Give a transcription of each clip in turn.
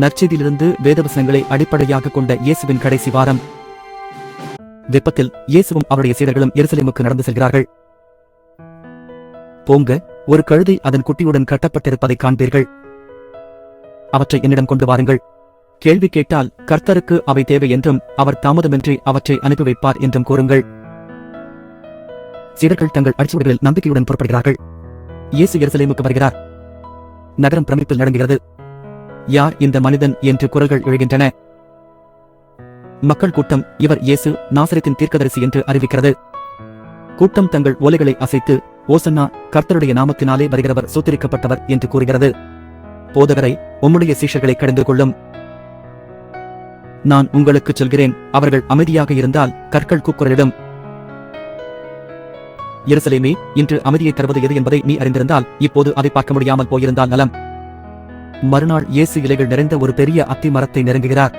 நற்செய்தியிலிருந்து வேதவசனங்களை அடிப்படையாக கொண்ட இயேசுவின் கடைசி வாரம். வெப்பத்தில் இயேசுவும் அவருடைய சீடர்களும் எருசலேமுக்கு நடந்து செல்கிறார்கள். போங்க ஒரு கழுதை அதன் குட்டியுடன் கட்டப்பட்டிருப்பதை காண்பீர்கள். அவற்றை என்னிடம் கொண்டு வாருங்கள். கேள்வி கேட்டால் கர்த்தருக்கு அவை தேவை என்றும் அவர் தாமதமின்றி அவற்றை அனுப்பி வைப்பார் என்றும் கூறுங்கள். சீடர்கள் தங்கள் அடிச்சுவடுகளில் நம்பிக்கையுடன் புறப்படுகிறார்கள். இயேசு எருசலேமுக்கு வருகிறார். நகரம் பிரமிப்பில் நடங்குகிறது. யார் இந்த மனிதன் என்று குரல்கள் எழுகின்றன. மக்கள் கூட்டம் இவர் இயேசு நாசரத்தின் தீர்க்கதரிசி என்று அறிவிக்கிறது. கூட்டம் தங்கள் ஓலைகளை அசைத்து ஓசன்னா கர்த்தருடைய நாமத்தினாலே வருகிறவர் சூத்திரிக்கப்பட்டவர் என்று கூறுகிறது. போதகரை உம்முடைய சீஷர்களை கடந்து கொள்ளும். நான் உங்களுக்கு சொல்கிறேன் அவர்கள் அமைதியாக இருந்தால் கற்கள் கூக்குரலிடும். எருசலேமே இன்று அமைதியை தருவது எது என்பதை நீ அறிந்திருந்தால் இப்போது அதை பார்க்க முடியாமல் போயிருந்தால் நலம். மறுநாள் இயேசு இலைகள் நிறைந்த ஒரு பெரிய அத்தி மரத்தை நெருங்குகிறார்.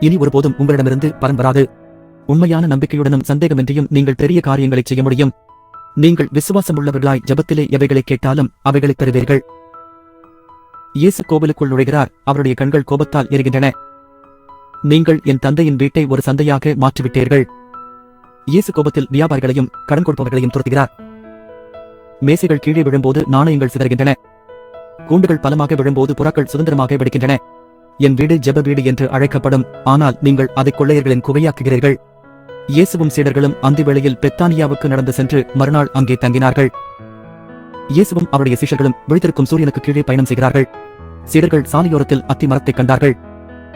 இனி ஒருபோதும் உங்களிடமிருந்து பலன் வராது. உண்மையான நம்பிக்கையுடனும் சந்தேகமின்றியும் நீங்கள் பெரிய காரியங்களை செய்ய முடியும். நீங்கள் விசுவாசமுள்ளவர்களாய் ஜெபத்திலே எவைகளை கேட்டாலும் அவைகளை பெறுவீர்கள். இயேசு கோவிலுக்குள் நுழைகிறார். அவருடைய கண்கள் கோபத்தால் எரிகின்றன. நீங்கள் என் தந்தையின் வீட்டை ஒரு சந்தையாக மாற்றிவிட்டீர்கள். இயேசு கோபத்தில் வியாபாரிகளையும் கடன் கொடுப்பவர்களையும் துரத்துகிறார். மேசைகள் கீழே விழும்போது நாணயங்கள் சிதறுகின்றன. கூண்டுகள் பலமாக விழும்போது புறாக்கள் சுதந்திரமாக வெடிக்கின்றன. என் வீடு ஜெப வீடு என்று அழைக்கப்படும். ஆனால் நீங்கள் அதை கொள்ளையர்களின் குவையாக்குகிறீர்கள் இயேசுவும் சீடர்களும் அந்தி வேளையில் பெத்தானியாவுக்கு நடந்து சென்று மறுநாள் அங்கே தங்கினார்கள். இயேசுவும் அவருடைய சீஷர்களும் விழித்திருக்கும் சூரியனுக்கு கீழே பயணம் செய்கிறார்கள். சீடர்கள் சாலையோரத்தில் அத்திமரத்தைக் கண்டார்கள்.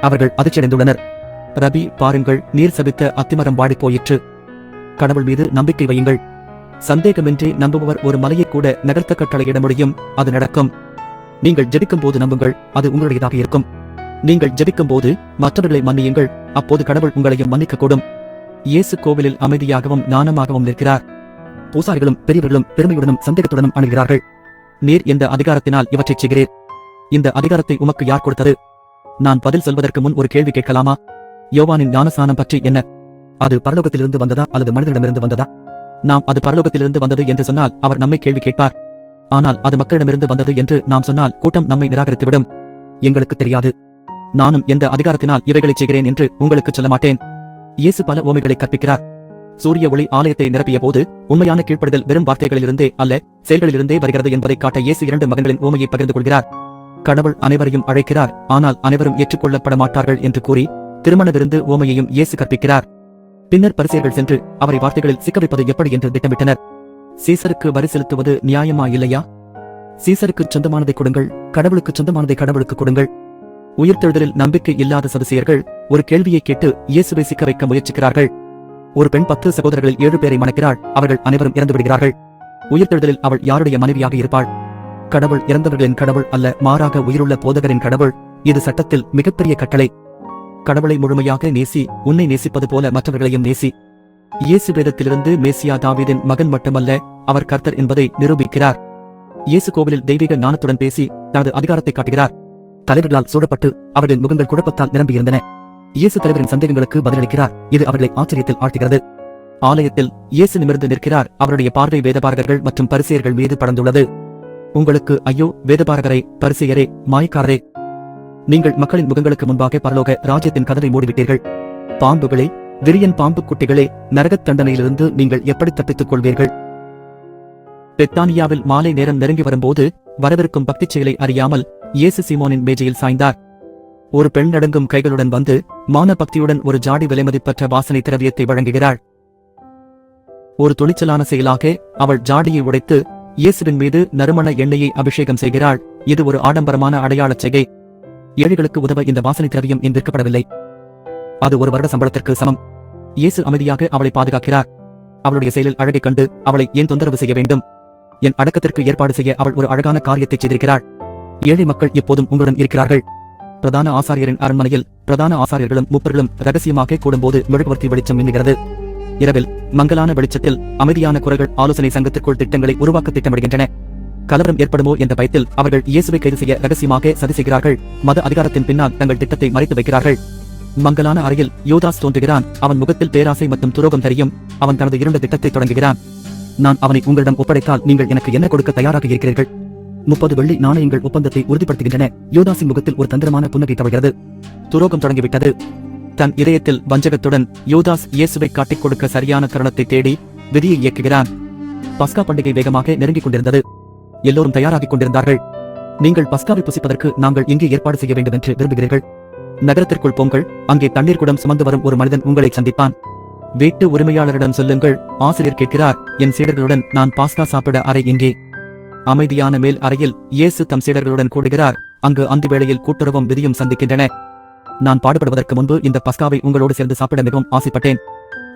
அவர்கள் அதிர்ச்சியடைந்துள்ளனர். ரபி பாருங்கள் நீர் சபித்த அத்திமரம் வாடிப் போயிற்று. கடவுள் மீது நம்பிக்கை வையுங்கள். சந்தேகமின்றி நம்புபவர் ஒரு மலையை கூட நகர்த்த கட்டளையிட முடியும். அது நடக்கும். நீங்கள் ஜெபிக்கும் போது நம்புங்கள் அது உங்களுடையதாக இருக்கும். நீங்கள் ஜெபிக்கும் போது மற்றவர்களை மன்னியுங்கள் அப்போது கடவுள் உங்களையும் மன்னிக்கக்கூடும். இயேசு கோவிலில் அமைதியாகவும் ஞானமாகவும் நிற்கிறார். பூசாரிகளும் பெரியவர்களும் பெருமையுடனும் சந்தேகத்துடனும் அணுகிறார்கள். நீர் எந்த அதிகாரத்தினால் இவற்றைச் செய்கிறீர். இந்த அதிகாரத்தை உமக்கு யார் கொடுத்தது? நான் பதில் சொல்வதற்கு முன் ஒரு கேள்வி கேட்கலாமா? யோவானின் ஞானஸ்நானம் பற்றி என்ன? அது பரலோகத்திலிருந்து வந்ததா அல்லது மனிதனிடமிருந்து வந்ததா? நாம் அது பரலோகத்திலிருந்து வந்தது என்று சொன்னால் அவர் நம்மை கேள்வி கேட்பார். ஆனால் அது மக்களிடமிருந்து வந்தது என்று நாம் சொன்னால் கூட்டம் நம்மை நிராகரித்துவிடும். எங்களுக்கு தெரியாது. நானும் எந்த அதிகாரத்தினால் இவைகளைச் செய்கிறேன் என்று உங்களுக்கு சொல்ல மாட்டேன். இயேசு பல ஓமைகளை கற்பிக்கிறார். சூரிய ஒளி ஆலயத்தை நிரப்பிய போது உண்மையான கீழ்ப்படுதல் வெறும் வார்த்தைகளிலிருந்தே அல்ல செயல்களிலிருந்தே வருகிறது என்பதை காட்ட இயேசு இரண்டு மகன்களின் ஓமையை பகிர்ந்து கொள்கிறார். கடவுள் அனைவரையும் அழைக்கிறார் ஆனால் அனைவரும் ஏற்றுக்கொள்ளப்பட மாட்டார்கள் என்று கூறி திருமண விருந்து ஓமையையும் இயேசு கற்பிக்கிறார். பின்னர் பரிசேயர்கள் சென்று அவரை வார்த்தைகளில் சிக்க வைப்பது எப்படி என்று திட்டமிட்டனர். சீசருக்கு வரி செலுத்துவது நியாயமா இல்லையா? சீசருக்கு சொந்தமானதை கொடுங்கள் கடவுளுக்கு சொந்தமானதை கடவுளுக்கு கொடுங்கள். உயிர்த்தெழுதலில் நம்பிக்கை இல்லாத சதுசியர்கள் ஒரு கேள்வியை கேட்டு இயேசுவை சிக்க வைக்க முயற்சிக்கிறார்கள். ஒரு பெண் பத்து சகோதரர்களில் ஏழு பேரை மணக்கிறாள் அவர்கள் அனைவரும் இறந்து விடுகிறார்கள். உயிர்த்தெழுதலில் அவள் யாருடைய மனைவியாக இருப்பாள்? கடவுள் இறந்தவர்களின் கடவுள் அல்ல மாறாக உயிருள்ள போதகரின் கடவுள். இது சட்டத்தில் மிகப்பெரிய கட்டளை. கடவுளை முழுமையாக நேசி உன்னை நேசிப்பது போல மற்றவர்களையும் நேசி. இயேசு வேதத்திலிருந்து மேசியா தாவீதின் மகன் மட்டுமல்ல அவர் கர்த்தர் என்பதை நிரூபிக்கிறார். இயேசு கோவிலில் தெய்வீக ஞானத்துடன் பேசி தனது அதிகாரத்தை காட்டுகிறார். தலைவர்களால் சூடப்பட்டு அவர்களின் முகங்கள் குழப்பத்தால் நிரம்பியிருந்தன. இயேசு தலைவரின் சந்தேகங்களுக்கு பதிலளிக்கிறார். இது அவர்களை ஆச்சரியத்தில் ஆழ்த்துகிறது ஆலயத்தில் இயேசு நிமிர்ந்து நிற்கிறார். அவருடைய பார்வை வேதபாரகர்கள் மற்றும் பரிசெயர்கள் மீது படர்ந்துள்ளது. உங்களுக்கு ஐயோ வேதபாரகரை பரிசெயரே மாயக்காரரே நீங்கள் மக்களின் முகங்களுக்கு முன்பாக பரலோக ராஜ்யத்தின் கதவை மூடிவிட்டீர்கள். பாம்புகளே விரியன் பாம்பு குட்டிகளே நரகத் தண்டனையிலிருந்து நீங்கள் எப்படி தப்பித்துக் கொள்வீர்கள்? பெத்தானியாவில் மாலை நேரம் நெருங்கி வரும்போது வரவிருக்கும் பக்திச் செயலை அறியாமல் இயேசு சீமோனின் மேஜையில் சாய்ந்தார். ஒரு பெண் நடுங்கும் கைகளுடன் வந்து மான பக்தியுடன் ஒரு ஜாடி விலைமதிப்பற்ற வாசனை திரவியத்தை வழங்குகிறாள். ஒரு துணிச்சலான செயலாக அவள் ஜாடியை உடைத்து இயேசுவின் மீது நறுமண எண்ணெயை அபிஷேகம் செய்கிறாள். இது ஒரு ஆடம்பரமான அடையாளச் செய்கை. ஏழைகளுக்கு உதவ இந்த வாசனை திரவியம் இன்று விற்கப்படவில்லை. அது ஒரு வருட சம்பளத்திற்கு சமம். இயேசு அமைதியாக அவளை பாதுகாக்கிறார். அவளுடைய செயலில் அழகைக் கண்டு அவளை ஏன் தொந்தரவு செய்ய வேண்டும்? என் அடக்கத்திற்கு ஏற்பாடு செய்ய அவள் ஒரு அழகான காரியத்தை செய்திருக்கிறாள். ஏழை மக்கள் எப்போதும் உங்களுடன் இருக்கிறார்கள். பிரதான ஆசாரியரின் அரண்மனையில் பிரதான ஆசாரியர்களும் மூப்பர்களும் ரகசியமாக கூடும்போது மெழுகுவர்த்தி வெளிச்சம் மின்னுகிறது. இரவில் மங்கலான வெளிச்சத்தில் அமைதியான குரல்கள் ஆலோசனை சங்கத்திற்குள் திட்டங்களை உருவாக்க திட்டமிடுகின்றன. கலவரம் ஏற்படுமோ என்ற பயத்தில் அவர்கள் இயேசுவை கைது செய்ய ரகசியமாக சதி செய்கிறார்கள். மத அதிகாரத்தின் பின்னால் தங்கள் திட்டத்தை மறைத்து வைக்கிறார்கள். மங்கலான அறையில் யோதாஸ் தோன்றுகிறான். அவன் முகத்தில் பேராசை மற்றும் துரோகம் தெரியும். அவன் தனது இரண்டு திட்டத்தை தொடங்குகிறான். நான் அவனை உங்களிடம் ஒப்படைத்தால் நீங்கள் எனக்கு என்ன கொடுக்க தயாராக இருக்கிறீர்கள்? முப்பது வெள்ளி நாணயங்கள் ஒப்பந்தத்தை உறுதிப்படுத்துகின்றன. யோதாசின் முகத்தில் ஒரு தந்திரமான புன்னகை தவழ்கிறது. துரோகம் தொடங்கிவிட்டது. தன் இதயத்தில் வஞ்சகத்துடன் யோதாஸ் இயேசுவை காட்டிக் கொடுக்க சரியான தருணத்தை தேடி விதியை இயக்குகிறான். பஸ்கா பண்டிகை வேகமாக நெருங்கிக் கொண்டிருந்தது. எல்லோரும் தயாராகிக் கொண்டிருந்தார்கள். நீங்கள் பஸ்காவை புசிப்பதற்கு நாங்கள் இங்கே ஏற்பாடு செய்ய வேண்டும் என்று விரும்புகிறீர்கள். நகரத்திற்குள் போங்கள். அங்கே தண்ணீர் குடம் சுமந்து வரும் ஒரு மனிதன் உங்களை சந்திப்பான். வீட்டு உரிமையாளரிடம் சொல்லுங்கள். ஆசிரியர் கேட்கிறார் என் சீடர்களுடன் நான் பாஸ்தா சாப்பிட அறை எங்கே? அமைதியான மேல் அறையில் இயேசு தம் சீடர்களுடன் கூடுகிறார். அங்கு அந்த வேளையில் கூட்டுறவும் விதியும் சந்திக்கின்றன. நான் பாடுபடுவதற்கு முன்பு இந்த பஸ்காவை உங்களோடு சேர்ந்து சாப்பிட மிகவும் ஆசைப்பட்டேன்.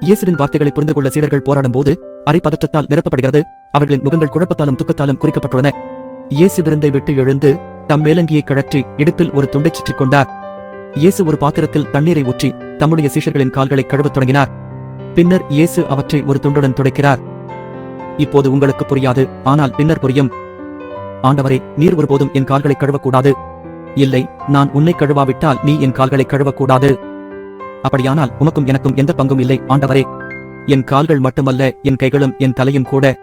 இயேசுவின் வார்த்தைகளை புரிந்து கொள்ள சீடர்கள் போராடும் போது அரை நிரப்பப்படுகிறது. அவர்களின் முகங்கள் குழப்பத்தாலும் துக்கத்தாலும் குறிக்கப்பட்டுள்ளன. இயேசு விருந்தை விட்டு எழுந்து தம் மேலங்கியை கழற்றி இடுப்பில் ஒரு துண்டைச் சுற்றிக் கொண்டார். இயேசு ஒரு பாத்திரத்தில் தண்ணீரை ஊற்றி தம்முடைய சீஷர்களின் கால்களை கழுவத் தொடங்கினார். பின்னர் இயேசு அவற்றை ஒரு துண்டுடன் துடைக்கிறார். இப்போது உங்களுக்கு புரியாது ஆனால் பின்னர் புரியும். ஆண்டவரே நீர் ஒருபோதும் என் கால்களை கழுவக்கூடாது. இல்லை நான் உன்னை கழுவாவிட்டால் நீ என் கால்களை கழுவக்கூடாது. அப்படியானால் உமக்கும் எனக்கும் எந்த பங்கும் இல்லை ஆண்டவரே. என் கால்கள் மட்டுமல்ல என் கைகளும் என் தலையும் கூட.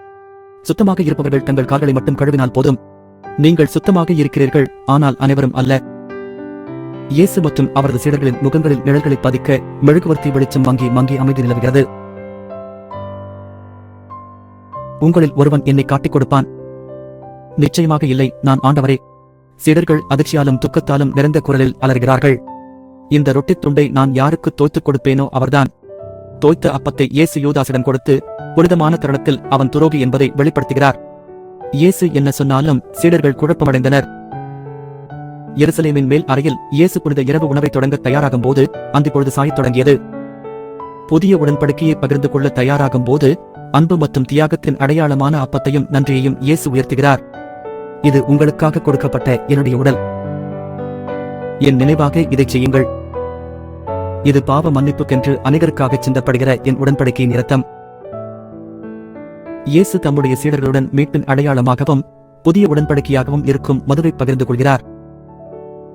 சுத்தமாக இருப்பவர்கள் தங்கள் கால்களை மட்டும் கழுவினால் போதும். நீங்கள் சுத்தமாக இருக்கிறீர்கள் ஆனால் அனைவரும் அல்ல. இயேசு மற்றும் அவரது சீடர்களின் முகங்களில் நிழல்களை பதிக்க மெழுகுவர்த்தி வெளிச்சம் மங்கி மங்கி அமைதி நிலவுகிறது. உங்களில் ஒருவன் என்னை காட்டிக் கொடுப்பான். நிச்சயமாக இல்லை நான் ஆண்டவரே. சீடர்கள் அதிர்ச்சியாலும் துக்கத்தாலும் நிறைந்த குரலில் அலறுகிறார்கள். இந்த ரொட்டித் துண்டை நான் யாருக்கு தோய்த்துக் கொடுப்பேனோ அவர்தான். தோய்த்த அப்பத்தை இயேசு யூதாசிடம் கொடுத்து புனிதமான தருணத்தில் அவன் துரோகி என்பதை வெளிப்படுத்துகிறார். இயேசு என்ன சொன்னாலும் சீடர்கள் குழப்பமடைந்தனர். எருசலேமின் மேல் அறையில் இயேசு புனித இரவு உணவை தொடங்க தயாராகும் போது அந்த பொழுது சாயத் தொடங்கியது. புதிய உடன்படிக்கையை பகிர்ந்து கொள்ள தயாராகும் போது அன்பு மற்றும் தியாகத்தின் அடையாளமான அப்பத்தையும் நன்றியையும் இயேசு உயர்த்துகிறார். இது உங்களுக்காக கொடுக்கப்பட்ட என்னுடைய உடல். என் நினைவாக இதைச் செய்யுங்கள். இது பாவ மன்னிப்புக்கென்று அனைவருக்காக சிந்தப்படுகிற என் உடன்படிக்கையின் இரத்தம். இயேசு தம்முடைய சீடர்களுடன் மீட்பின் அடையாளமாகவும் புதிய உடன்படிக்கையாகவும் இருக்கும் மதுவை பகிர்ந்து கொள்கிறார்.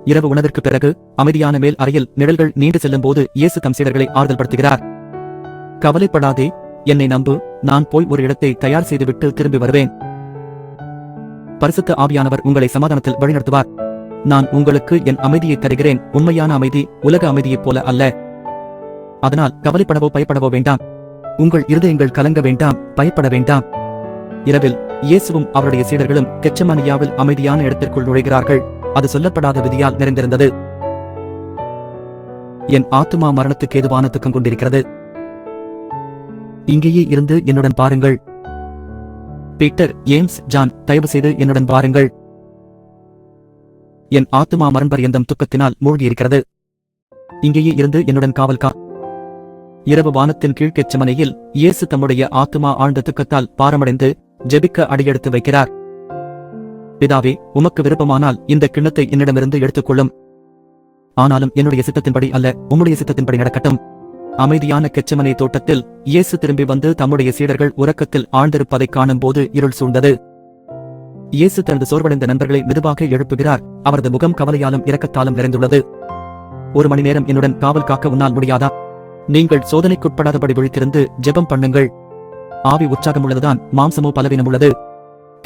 இரவு உணவிற்கு பிறகு அமைதியான மேல் அறையில் நிழல்கள் நீண்டு செல்லும் போது இயேசு தம் சீடர்களை ஆறுதல் படுத்துகிறார் கவலைப்படாதே என்னை நம்பு நான் போய் ஒரு இடத்தை தயார் செய்துவிட்டு திரும்பி வருவேன். பரிசுத்த ஆவியானவர் உங்களை சமாதானத்தில் வழிநடத்துவார். நான் உங்களுக்கு என் அமைதியை தருகிறேன். உண்மையான அமைதி உலக அமைதியைப் போல அல்ல. அதனால் கவலைப்படவோ பயப்படவோ வேண்டாம். உங்கள் இருதயங்கள் கலங்க வேண்டாம் பயப்பட வேண்டாம். இரவில் இயேசுவும் அவருடைய சீடர்களும் கெச்சமனியாவில் அமைதியான இடத்திற்குள் நுழைகிறார்கள். அது சொல்லப்படாத விதியால் நிறைந்திருந்தது. என் ஆத்துமா மரணத்துக்கு ஏதுவான துக்கம் கொண்டிருக்கிறது. இங்கேயே இருந்து என்னுடன் பாருங்கள். பீட்டர் ஏம்ஸ் ஜான் தயவு செய்து என்னுடன் பாருங்கள் என் ஆத்துமா மரண் எந்தம் துக்கத்தினால் மூழ்கியிருக்கிறது. இங்கேயே இருந்து என்னுடன் காவல்கா இரவு வானத்தின் கீழ்கெச்சமனையில் இயேசு தம்முடைய ஆத்துமா ஆழ்ந்த துக்கத்தால் பாரமடைந்து ஜெபிக்க அடியெடுத்து வைக்கிறார். பிதாவே உமக்கு விருப்பமானால் இந்த கிண்ணத்தை என்னிடமிருந்து எடுத்துக்கொள்ளும். ஆனாலும் என்னுடைய சித்தத்தின்படி அல்ல உம்முடைய சித்தத்தின்படி நடக்கட்டும். அமைதியான கெச்சமனை தோட்டத்தில் இயேசு திரும்பி வந்து தம்முடைய சீடர்கள் உறக்கத்தில் ஆழ்ந்திருப்பதைக் காணும்போது இருள் சூழ்ந்தது. இயேசு தனது சோர்வடைந்த நண்பர்களை மெதுவாக எழுப்புகிறார். அவரது முகம் கவலையாலும் இரக்கத்தாலும் நிறைந்துள்ளது. ஒரு மணி நேரம் என்னுடன் காவல் காக்க உன்னால் முடியாதா? நீங்கள் சோதனைக்குட்படாதபடி விழித்திருந்து ஜெபம் பண்ணுங்கள். ஆவி உற்சாகம் உள்ளதுதான் மாம்சமோ பலவீனம் உள்ளது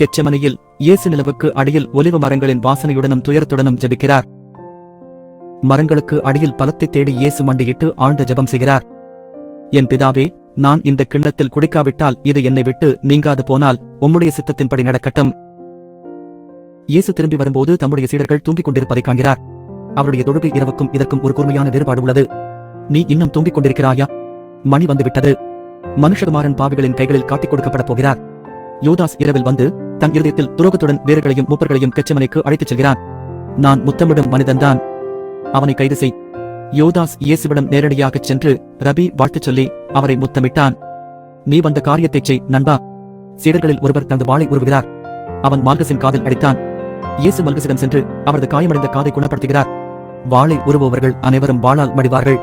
கெச்சமனையில் இயேசு நிலவுக்கு அடியில் ஒலிவு மரங்களின் வாசனையுடனும் துயரத்துடனும் ஜெபிக்கிறார். மரங்களுக்கு அடியில் பலத்தை தேடி இயேசு மண்டியிட்டு ஆழ்ந்த ஜெபம் செய்கிறார். என் பிதாவே நான் இந்த கிண்ணத்தில் குடிக்காவிட்டால் இது என்னை விட்டு நீங்காது போனால் உம்முடைய சித்தத்தின்படி நடக்கட்டும். இயேசு திரும்பி வரும்போது தம்முடைய சீடர்கள் தூங்கிக் கொண்டிருப்பதை காண்கிறார். அவருடைய தொழுகை இரவுக்கும் இதற்கும் ஒரு கூர்மையான வேறுபாடு உள்ளது. நீ இன்னும் தூங்கிக் கொண்டிருக்கிறாயா? மணி வந்துவிட்டது. மனுஷகுமாரன் பாவிகளின் கைகளில் காட்டிக் கொடுக்கப்படப் போகிறார். யோதாஸ் இரவில் வந்து தன் இருதயத்தில் துரோகத்துடன் வீரர்களையும் மூப்பர்களையும் கெச்சமனைக்கு அழைத்துச் செல்கிறான். நான் முத்தமிடும் மனிதன்தான். அவனை கைது செய். யோதாஸ் இயேசுவிடம் நேரடியாகச் சென்று ரபி வாழ்த்துச் சொல்லி அவரை முத்தமிட்டான். நீ வந்த காரியத்தைச் செய் நண்பா. சீடர்களில் ஒருவர் தனது வாளை உருவுகிறார். அவன் மார்கசின் காதில் அடித்தான். இயேசு மல்கசிடம் சென்று அவரது காயமடைந்த காதை குணப்படுத்துகிறார். வாளை உருவுபவர்கள் அனைவரும் வாழால் மடிவார்கள்.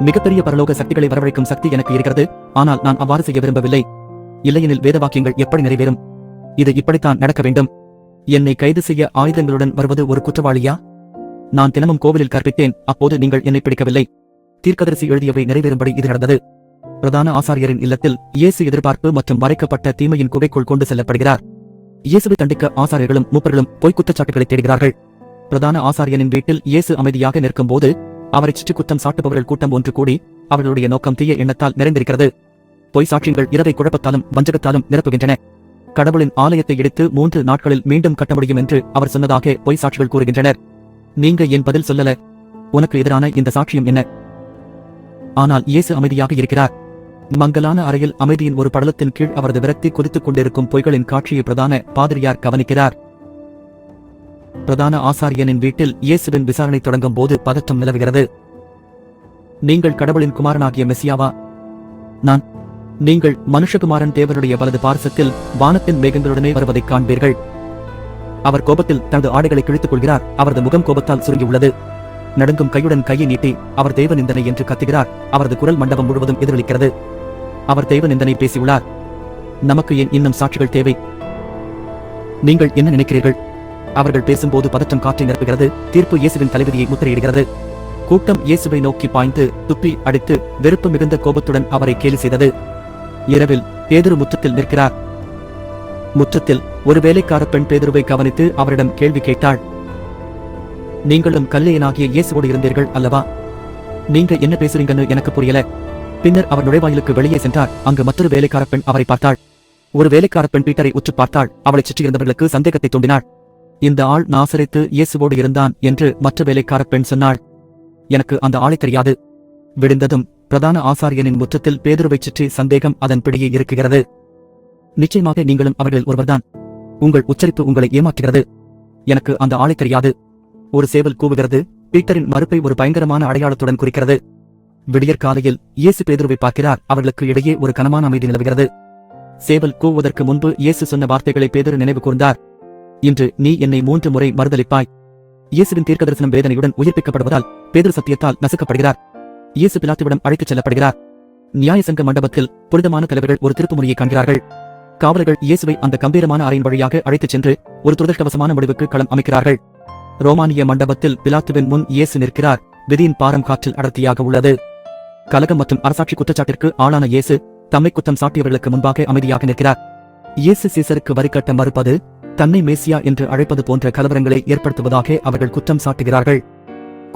மிகப்பெரிய பரலோக சக்திகளை வரவழைக்கும் சக்தி எனக்கு இருக்கிறது. ஆனால் நான் அவ்வாறு செய்ய விரும்பவில்லை. இல்லையெனில் வேதவாக்கியங்கள் எப்படி நிறைவேறும்? இது இப்படித்தான் நடக்க வேண்டும். என்னை கைது செய்ய ஆயுதங்களுடன் வருவது ஒரு குற்றவாளியா? நான் தினமும் கோவிலில் கற்பித்தேன் அப்போது நீங்கள் என்னை பிடிக்கவில்லை. தீர்க்கதரிசி எழுதியவை நிறைவேறும்படி இது நடந்தது. பிரதான ஆசாரியரின் இல்லத்தில் இயேசு எதிர்பார்ப்பு மற்றும் மறைக்கப்பட்ட தீமையின் குகைக்குள் கொண்டு செல்லப்படுகிறார். இயேசுவை தண்டிக்க ஆசாரியர்களும் மூப்பர்களும் பொய்க் குற்றச்சாட்டுகளை தேடுகிறார்கள். பிரதான ஆசாரியனின் வீட்டில் இயேசு அமைதியாக நிற்கும்போது அவரைச் சுற்றி குற்றம் சாட்டுபவர்கள் கூட்டம் ஒன்று கூடி அவர்களுடைய நோக்கம் தீய எண்ணத்தால் நிறைந்திருக்கிறது. பொய் சாட்சியங்கள் இரவை குழப்பத்தாலும் வஞ்சகத்தாலும் நிரப்புகின்றன. கடவுளின் ஆலயத்தை எடுத்து மூன்று நாட்களில் மீண்டும் கட்ட முடியும் என்று அவர் சொன்னதாக பொய் சாட்சிகள் கூறுகின்றனர். நீங்க என் பதில் சொல்லல. உனக்கு எதிரான இந்த சாட்சியம் என்ன? ஆனால் இயேசு அமைதியாக இருக்கிறார். மங்கலான அறையில் அமைதியின் ஒரு படலத்தின் கீழ் அவரது விரக்தி கொதித்துக் கொண்டிருக்கும் பொய்களின் காட்சியை பிரதான பாதிரியார் கவனிக்கிறார். பிரதான ஆசாரியனின் வீட்டில் இயேசுவின் விசாரணை தொடங்கும் போது பதற்றம் நிலவுகிறது. நீங்கள் கடவுளின் குமாரனாகிய மெசியாவா? நான். நீங்கள் மனுஷகுமாரன் தேவனுடைய வலது பார்சத்தில் வானத்தின் மேகங்களுடனே வருவதைக் காண்பீர்கள். அவர் கோபத்தில் தனது ஆடைகளை கிழித்துக் கொள்கிறார். அவரது முகம் கோபத்தால் சுருங்கியுள்ளது. நடுங்கும் கையுடன் கையை நீட்டி அவர் தெய்வ நிந்தனை என்று கத்துகிறார். அவரது குரல் மண்டபம் முழுவதும் எதிரொலிக்கிறது. அவர் தெய்வ நிந்தனை பேசியுள்ளார். நமக்கு ஏன் இன்னும் சாட்சிகள் தேவை? நீங்கள் என்ன நினைக்கிறீர்கள்? அவர்கள் பேசும்போது பதற்றம் காற்றை நிரப்புகிறது. தீர்ப்பு இயேசுவின் தலைவிதியை முத்திரையிடுகிறது. கூட்டம் இயேசுவை நோக்கி பாய்ந்து துப்பி அடித்து வெறுப்பு மிகுந்த கோபத்துடன் அவரை கேலி செய்தது. இரவில் பேதுரு முற்றத்தில் நிற்கிறார். முற்றத்தில் ஒரு வேலைக்கார பெண் பேதுருவை கவனித்து அவரிடம் கேள்வி கேட்டாள். நீங்களும் கல்லையனாகிய இயேசுவோடு இருந்தீர்கள் அல்லவா? நீங்க என்ன பேசுறீங்கன்னு எனக்கு புரியல. பின்னர் அவர் நுழைவாயிலுக்கு வெளியே சென்றார். அங்கு மற்றொரு வேலைக்கார பெண் அவரை பார்த்தாள். ஒரு வேலைக்கார பெண் பீட்டரை உற்று பார்த்தாள். அவளைச் சுற்றியிருந்தவர்களுக்கு சந்தேகத்தை தூண்டினாள். இந்த ஆள் நாசரித்து இயேசுவோடு இருந்தான் என்று மற்ற வேலைக்கார பெண் சொன்னாள். எனக்கு அந்த ஆளை தெரியாது. விடிந்ததும் பிரதான ஆசாரியனின் முற்றத்தில் பேதுருவைச் சுற்றி சந்தேகம் அதன் பிடியே இருக்குகிறது நிச்சயமாக நீங்களும் அவர்கள் ஒருவர்தான். உங்கள் உச்சரிப்பு உங்களை ஏமாற்றுகிறது. எனக்கு அந்த ஆளை தெரியாது. ஒரு சேவல் கூவுகிறது பீட்டரின் மறுப்பை ஒரு பயங்கரமான அடையாளத்துடன் குறிக்கிறது. விடியற் காலையில் இயேசு பேதுருவை பார்க்கிறார் அவர்களுக்கு இடையே ஒரு கனமான அமைதி நிலவுகிறது. சேவல் கூவுவதற்கு முன்பு இயேசு சொன்ன வார்த்தைகளை பேதுரு நினைவு கூர்ந்தார். இன்று நீ என்னை மூன்று முறை மறுதளிப்பாய் இயேசுவின் தீர்க்கதரிசனம் வேதனையுடன் உயிர்ப்பிக்கப்படுவதால் பேதுரு சத்தியத்தால் நசுக்கப்படுகிறார். இயேசு பிலாத்துவிடம் அழைத்துச் செல்லப்படுகிறார். நியாய சங்க மண்டபத்தில் புனிதமான தலைவர்கள் ஒரு திருப்புமுறையை காண்கிறார்கள். காவலர்கள் இயேசுவை அந்த கம்பீரமான அறையின் வழியாக அழைத்துச் சென்று ஒரு துரதிருஷ்டவசமான முடிவுக்கு களம் அமைக்கிறார்கள். ரோமானிய மண்டபத்தில் பிலாத்துவின் முன் இயேசு நிற்கிறார். விதியின் பாரம் காற்றில் அடர்த்தியாக உள்ளது. கலகம் மற்றும் அரசாட்சி குற்றச்சாட்டிற்கு ஆளான இயேசு தம்மை குற்றம் சாட்டியவர்களுக்கு முன்பாக அமைதியாக நிற்கிறார். இயேசு சீசருக்கு வரி கட்ட மறுப்பது தன்னை மேசியா என்று அழைப்பது போன்ற கலவரங்களை ஏற்படுத்துவதாக அவர்கள் குற்றம் சாட்டுகிறார்கள்.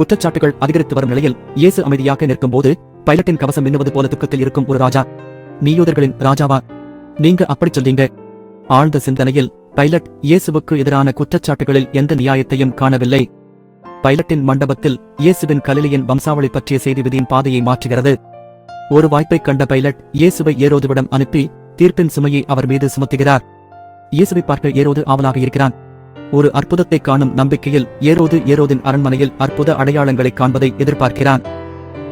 குற்றச்சாட்டுகள் அதிகரித்து வரும் நிலையில் இயேசு அமைதியாக நிற்கும் போது பைலட்டின் கவசம் மின்னுவது போல துக்கத்தில் இருக்கும் ஒரு ராஜா நீயூதர்களின் ராஜாவா? நீங்க அப்படி சொல்றீங்க. ஆழ்ந்த சிந்தனையில் பைலட் இயேசுவுக்கு எதிரான குற்றச்சாட்டுகளில் எந்த நியாயத்தையும் காணவில்லை. பைலட்டின் மண்டபத்தில் இயேசுவின் கலிலியின் வம்சாவளி பற்றிய செய்தி விதியின் பாதையை மாற்றுகிறது. ஒரு வாய்ப்பைக் கண்ட பைலட் இயேசுவை ஏரோதுவிடம் அனுப்பி தீர்ப்பின் சுமையை அவர் மீது சுமத்துகிறார். இயேசுவை பார்க்க ஏரோது ஆவலாக இருக்கிறான். ஒரு அற்புதத்தை காணும் நம்பிக்கையில் ஏரோது ஏரோதின் அரண்மனையில் அற்புத அடையாளங்களை காண்பதை எதிர்பார்க்கிறான்.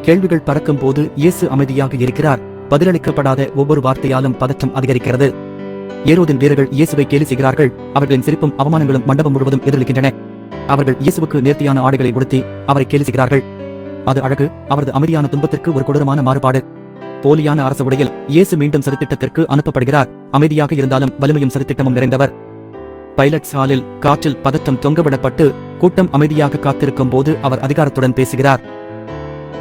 கேள்விகள் பறக்கும் போது இயேசு அமைதியாக இருக்கிறார். பதிலளிக்கப்படாத ஒவ்வொரு வார்த்தையாலும் பதற்றம் அதிகரிக்கிறது. ஏரோதின் வீரர்கள் இயேசுவை கேலி செய்கிறார்கள். அவர்களின் சிரிப்பும் அவமானங்களும் மண்டபம் முழுவதும் எதிரொலிக்கின்றன. அவர்கள் இயேசுவுக்கு நேர்த்தியான ஆடைகளை உடுத்தி அவரை கேலி செய்கிறார்கள். அது அழகு. அவரது அமைதியான துன்பத்திற்கு ஒரு கொடூரமான மாறுபாடு. போலியான அரசு உடையில் இயேசு மீண்டும் சதித்திட்டத்திற்கு அனுப்பப்படுகிறார். அமைதியாக இருந்தாலும் வலிமையும் சதித்திட்டமும் நிறைந்தவர். பைலட் சாலில் காற்றில் பதற்றம் தொங்கவிடப்பட்டு கூட்டம் அமைதியாக காத்திருக்கும் போது அவர் அதிகாரத்துடன் பேசுகிறார்.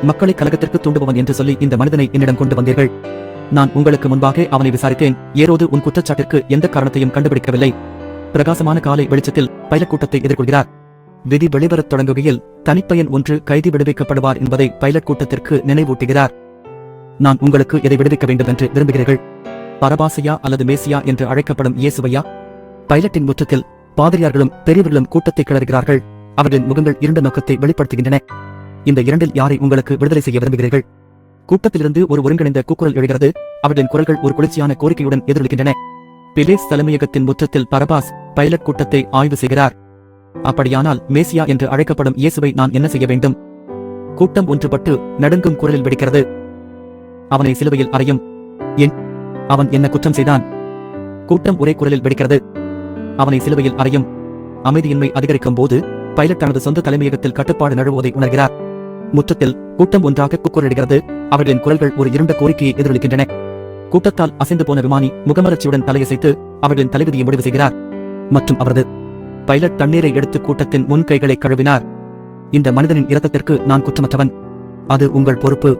மக்களை கலகத்திற்கு தூண்டுபவன் என்று சொல்லி இந்த மனிதனை என்னிடம் கொண்டு வந்தீர்கள். நான் உங்களுக்கு முன்பாக அவனை விசாரித்தேன். ஏரோது உன் குற்றச்சாட்டிற்கு எந்த காரணத்தையும் கண்டுபிடிக்கவில்லை. பிரகாசமான காலை வெளிச்சத்தில் பைலட் கூட்டத்தை எதிர்கொள்கிறார். விதி வெளிவரத் தொடங்குகையில் தனிப்பயன் ஒன்று கைதி விடுவிக்கப்படுவார் என்பதை பைலட் கூட்டத்திற்கு நினைவூட்டுகிறார். நான் உங்களுக்கு எதை விடுவிக்க வேண்டும் என்று விரும்புகிறீர்கள்? பரபாசையா அல்லது மேசியா என்று அழைக்கப்படும் இயேசுவையா? பைலட்டின் முற்றத்தில் பாதிரியார்களும் பெரியவர்களும் கூட்டத்தை கிளறுகிறார்கள். அவர்களின் முகங்கள் இரண்டு நோக்கத்தை வெளிப்படுத்துகின்றன. இந்த இரண்டில் யாரை உங்களுக்கு விடுதலை செய்ய விரும்புகிறீர்கள்? கூட்டத்திலிருந்து ஒரு ஒருங்கிணைந்த கூக்குரல் எழுகிறது. அவர்களின் குரல்கள் ஒரு குளிர்ச்சியான கோரிக்கையுடன் எதிரொலிக்கின்றன. பிலேஸ் தலைமையகத்தின் முற்றத்தில் பரபாஸ் பைலட் கூட்டத்தை ஆய்வு செய்கிறார். அப்படியானால் மேசியா என்று அழைக்கப்படும் இயேசுவை நான் என்ன செய்ய வேண்டும்? கூட்டம் ஒன்றுபட்டு நடுங்கும் குரலில் வெடிக்கிறது. அவனை சிலுவையில் அறையும். என் அவன் என்ன குற்றம் செய்தான்? கூட்டம் ஒரே குரலில் வெடிக்கிறது. அவனை சிலுவையில் அறையும். அமைதியின்மை அதிகரிக்கும் போது பைலட் தனது சொந்த தலைமையகத்தில் கட்டுப்பாடு நழுவுவதை உணர்கிறார். முற்றத்தில் கூட்டம் ஒன்றாக குக்குரடுகிறது. அவர்களின் குரல்கள் ஒரு இருண்ட கோரிக்கையை எதிரொலிக்கின்றன. கூட்டத்தால் அசைந்து போன விமானி முகமலர்ச்சியுடன் தலையசைத்து அவர்களின் தலைவிதியை முடிவு செய்கிறார். மற்றும் அவரது பைலட் தண்ணீரை எடுத்து கூட்டத்தின் முன் கைகளை கழுவினார். இந்த மனிதனின் இரத்தத்திற்கு நான் குற்றமற்றவன். அது உங்கள் பொறுப்பு.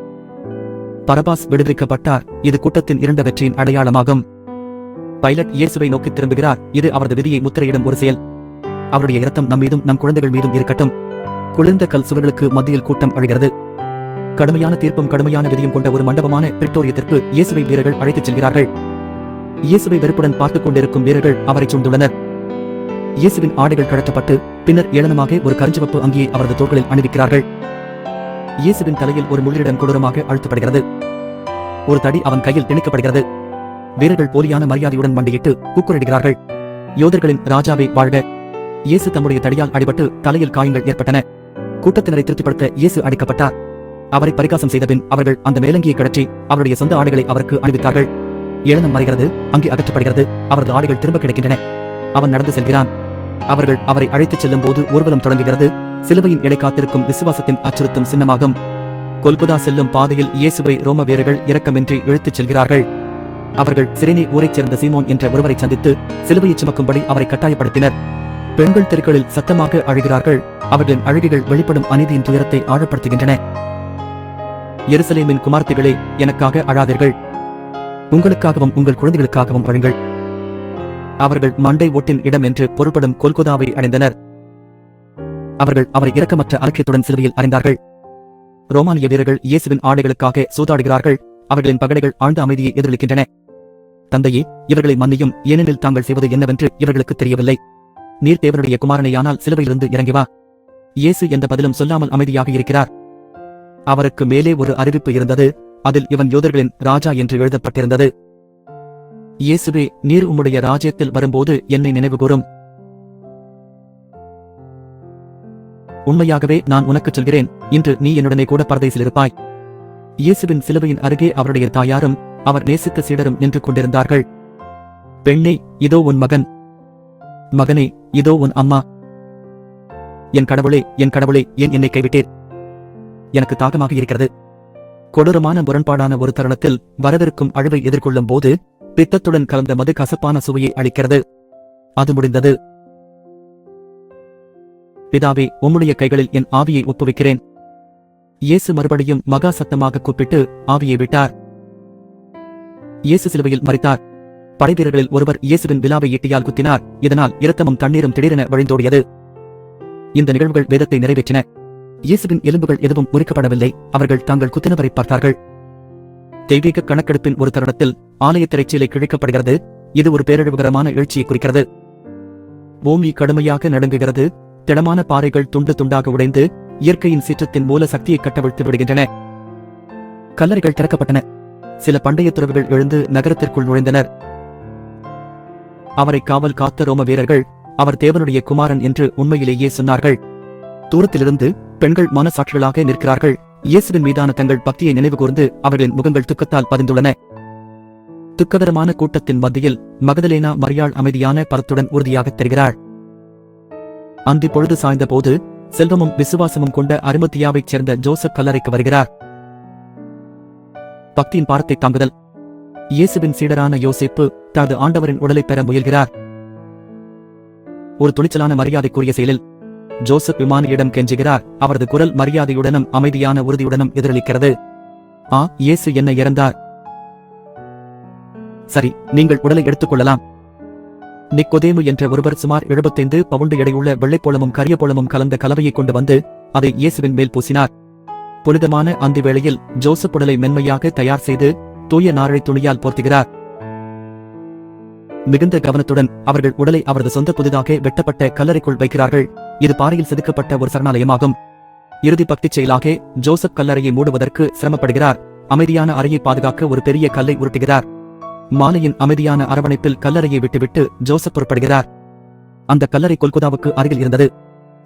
பரபாஸ் விடுவிக்கப்பட்டார். இது கூட்டத்தின் இரண்ட வெற்றியின் அடையாளமாகும். பைலட் இயேசுவை நோக்கி திரும்புகிறார். இது அவரது விதியை முத்திரையிடும் ஒரு செயல். அவருடைய இரத்தம் நம் மீதும் நம் குழந்தைகள் மீதும் இருக்கட்டும். குளிர்ந்த கல் சுவர்களுக்கு மத்தியில் கூட்டம் அழுகிறது. கடுமையான தீர்ப்பும் கடுமையான விதியும் கொண்ட ஒரு மண்டபமான பிரிட்டோரியத்திற்கு இயேசுவை வீரர்கள் அழைத்துச் செல்கிறார்கள். இயேசுவை வெறுப்புடன் பார்த்துக் கொண்டிருக்கும் வீரர்கள் அவரை சூழ்ந்துள்ளனர். இயேசுவின் ஆடைகள் கழற்றப்பட்டு பின்னர் ஏளனமாக ஒரு கருஞ்சிவப்பு அங்கியை அவரது தோள்களில் அணிவிக்கிறார்கள். இயேசுவின் தலையில் ஒரு முள்ளிடம் கொடூரமாக அழுத்தப்படுகிறது. ஒரு தடி அவன் கையில் திணிக்கப்படுகிறது வீரர்கள் போலியான மரியாதையுடன் மண்டியிட்டு கூக்குரடுகிறார்கள் யோதர்களின் ராஜாவை வாழ்க. இயேசு தம்முடைய தடியால் அடிபட்டு தலையில் காயங்கள் ஏற்பட்டன. கூட்டத்தினரை திருப்திப்படுத்த இயேசு அடிக்கப்பட்டார். அவரை பரிகாசம் செய்தபின் அவர்கள் அந்த மேலங்கியை கழற்றி அவருடைய சொந்த ஆடைகளை அவருக்கு அணிவித்தார்கள். ஏளனம் மறைகிறது அங்கே அகற்றப்படுகிறது. அவரது ஆடைகள் திரும்ப கிடைக்கின்றன. அவன் நடந்து செல்கிறான். அவர்கள் அவரை அழைத்துச் செல்லும் போது ஊர்வலம் தொடங்குகிறது. சிலுவையின் இடை காத்திருக்கும் விசுவாசத்தின் அச்சுறுத்தும் சின்னமாகும். கொல்குதா செல்லும் பாதையில் இயேசுவை ரோம வீரர்கள் இரக்கமின்றி இழுத்துச் செல்கிறார்கள். அவர்கள் சிறைனி ஊரைச் சேர்ந்த சீமோன் என்ற ஒருவரை சந்தித்து சிலுவையைச் சுமக்கும்படி அவரை கட்டாயப்படுத்தினர். பெண்கள் தெருக்களில் சத்தமாக அழுகிறார்கள். அவர்களின் அழுகைகள் வெளிப்படும் அநீதியின் துயரத்தை ஆழப்படுத்துகின்றன. எருசலேமின் குமார்த்திகளே எனக்காக அழாதீர்கள். உங்களுக்காகவும் உங்கள் குழந்தைகளுக்காகவும் அழுங்கள் அவர்கள் மண்டை ஓட்டின் இடம் என்று பொருள்படும் கொல்கொதாவை அடைந்தனர். அவர்கள் அவரை இரக்கமற்ற அலட்சியத்துடன் சிலுவையில் அறிந்தார்கள் ரோமானிய வீரர்கள் இயேசுவின் ஆடைகளுக்காக சூதாடுகிறார்கள். அவர்களின் பகடைகள் ஆழ்ந்த அமைதியை எதிரொலிக்கின்றன. தந்தையே இவர்களை மன்னியும். ஏனெனில் தாங்கள் செய்வது என்னவென்று இவர்களுக்கு தெரியவில்லை. நீர் தேவனுடைய குமாரனையானால் சிலுவையிலிருந்து இறங்கி வா. இயேசு எந்த பதிலும் சொல்லாமல் அமைதியாக இருக்கிறார். அவருக்கு மேலே ஒரு அறிவிப்பு இருந்தது. அதில் இவன் யோதர்களின் ராஜா என்று எழுதப்பட்டிருந்தது. இயேசுவே நீர் உம்முடைய ராஜ்யத்தில் வரும்போது என்னை நினைவுகூறும் உண்மையாகவே நான் உனக்குச் சொல்கிறேன். இன்று நீ என்னுடனே கூட பரதேசில் இருப்பாய். இயேசுவின் சிலுவையின் அருகே அவருடைய தாயாரும் அவர் நேசித்த சீடரும் நின்று கொண்டிருந்தார்கள். பெண்ணே இதோ உன் மகன். மகனே இதோ உன் அம்மா. என் கடவுளே என் கடவுளே ஏன் என்னை கைவிட்டீர்? எனக்கு தாகமாக இருக்கிறது. கொடூரமான முரண்பாடான ஒரு தருணத்தில் வரவிருக்கும் அழிவை எதிர்கொள்ளும் போது பித்தத்துடன் கலந்த மது கசப்பான சுவையை அளிக்கிறது. அது முடிந்தது. பிதாவே உம்முடைய கைகளில் என் ஆவியை ஒப்புவிக்கிறேன். இயேசு மறுபடியும் மகா சத்தமாக கூப்பிட்டு ஆவியை விட்டார். இயேசு சிலுவையில் மறித்தார் படைவீரர்களில் ஒருவர் இயேசுவின் விழாவை ஈட்டியால் குத்தினார். இதனால் இரத்தமும் தண்ணீரும் திடீரென வழிந்தோடியது. இந்த நிகழ்வுகள் வேதத்தை நிறைவேற்றின. இயேசுவின் எலும்புகள் எதுவும் முறிக்கப்படவில்லை. அவர்கள் தாங்கள் குத்தினவரை பார்த்தார்கள். தெய்வீக கணக்கெடுப்பின் ஒரு தருணத்தில் ஆலய திரைச்சீலை கிழிக்கப்படுகிறது. இது ஒரு பேரழிவுகரமான எழுச்சியை குறிக்கிறது. பூமி கடுமையாக நடுங்குகிறது. திடமான பாறைகள் துண்டு துண்டாக உடைந்து இயற்கையின் சீற்றத்தின் மூல சக்தியை கட்டவிழ்த்து விடுகின்றன. கல்லறைகள் திறக்கப்பட்டன. சில பண்டைய துறவுகள் எழுந்து நகரத்திற்குள் நுழைந்தனர். அவரை காவல் காத்த ரோம வீரர்கள் அவர் தேவனுடைய குமாரன் என்று உண்மையிலேயே சொன்னார்கள். தூரத்திலிருந்து பெண்கள் மனசாட்சிகளாக நிற்கிறார்கள். இயேசுவின் மீதான தங்கள் பக்தியை நினைவுகூர்ந்து அவர்களின் முகங்கள் துக்கத்தால் பதிந்துள்ளன. துக்ககரமான கூட்டத்தின் மத்தியில் மகதலேனா மரியாள் அமைதியான பரத்துடன் உறுதியாகத் தெரிகிறாள். அந்தி பொழுது சாய்ந்த போது செல்வமும் விசுவாசமும் கொண்ட அருமத்தியாவைச் சேர்ந்த ஜோசப் கல்லறைக்கு வருகிறார். பக்தியின் பாரத்தை தாங்குதல். இயேசுவின் சீடரான யோசிப்பு தனது ஆண்டவரின் உடலை பெற முயல்கிறார். ஒரு துணிச்சலான மரியாதைக்குரிய செயலில் ஜோசப் விமானியிடம் கெஞ்சுகிறார். அவரது குரல் மரியாதையுடனும் அமைதியான உறுதியுடனும் எதிரொலிக்கிறது. ஆ இயேசு என்ன இறந்தார். சரி நீங்கள் உடலை எடுத்துக்கொள்ளலாம் நிக்கொதேமு என்ற ஒருவர் சுமார் 75 பவுண்டு எடையுள்ள வெள்ளைப்போளமும் கரியப்போளமும் கலந்த கலவையை கொண்டு வந்து அதை இயேசுவின் மேல் பூசினார். புனிதமான அந்த வேளையில் ஜோசப் உடலை மென்மையாக தயார் செய்து தூய நாரழை துணியால் போர்த்துகிறார். மிகுந்த கவனத்துடன் அவர்கள் உடலை அவரது சொந்த புதிதாக வெட்டப்பட்ட கல்லறைக்குள் வைக்கிறார்கள். இது பாறையில் செதுக்கப்பட்ட ஒரு சரணாலயமாகும். இறுதி பக்திச் செயலாக ஜோசப் கல்லறையை மூடுவதற்கு சிரமப்படுகிறார். அமைதியான அறையை பாதுகாக்க ஒரு பெரிய கல்லை உருட்டுகிறார். மாலையின் அமைதியான அரவணைப்பில் கல்லறையை விட்டுவிட்டு ஜோசப் புறப்படுகிறார். அந்த கல்லறை கொல்குதாவுக்கு அருகில் இருந்தது.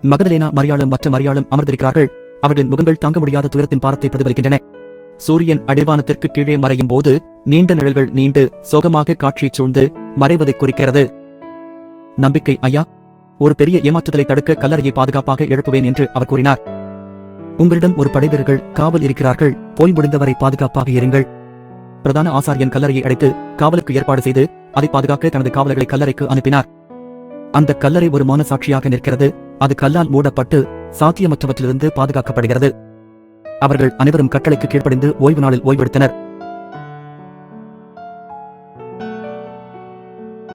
மகதலேனா மரியாளும் மற்ற மரியாளும் அமர்ந்திருக்கிறார்கள். அவர்களின் முகங்கள் தாங்க முடியாத துயரத்தின் பாரத்தை பிரதிபலிக்கின்றன. சூரியன் அடிவானத்திற்கு கீழே மறையும் போது நீண்ட நிழல்கள் நீண்டு சோகமாக காட்சியைச் சூழ்ந்து மறைவதைக் குறிக்கிறது. நம்பிக்கை ஐயா ஒரு பெரிய ஏமாற்றுதலை தடுக்க கல்லறையை பாதுகாப்பாக எழுப்புவேன் என்று அவர் கூறினார். உங்களிடம் ஒரு படைவீரர்கள் காவல் இருக்கிறார்கள். போய் முடிந்தவரை பாதுகாப்பாக இருங்கள். பிரதான ஆசாரியன் கல்லறையை அடைத்து காவலுக்கு ஏற்பாடு செய்து அதை பாதுகாக்க தனது காவலர்களை கல்லறைக்கு அனுப்பினார். அந்த கல்லறை ஒரு மௌன சாட்சியாக நிற்கிறது. அது கல்லால் மூடப்பட்டு சாத்தியமற்றவற்றிலிருந்து பாதுகாக்கப்படுகிறது. அவர்கள் அனைவரும் கட்டளைக்கு கீழ்ப்படிந்து ஓய்வு நாளில் ஓய்வெடுத்தனர்.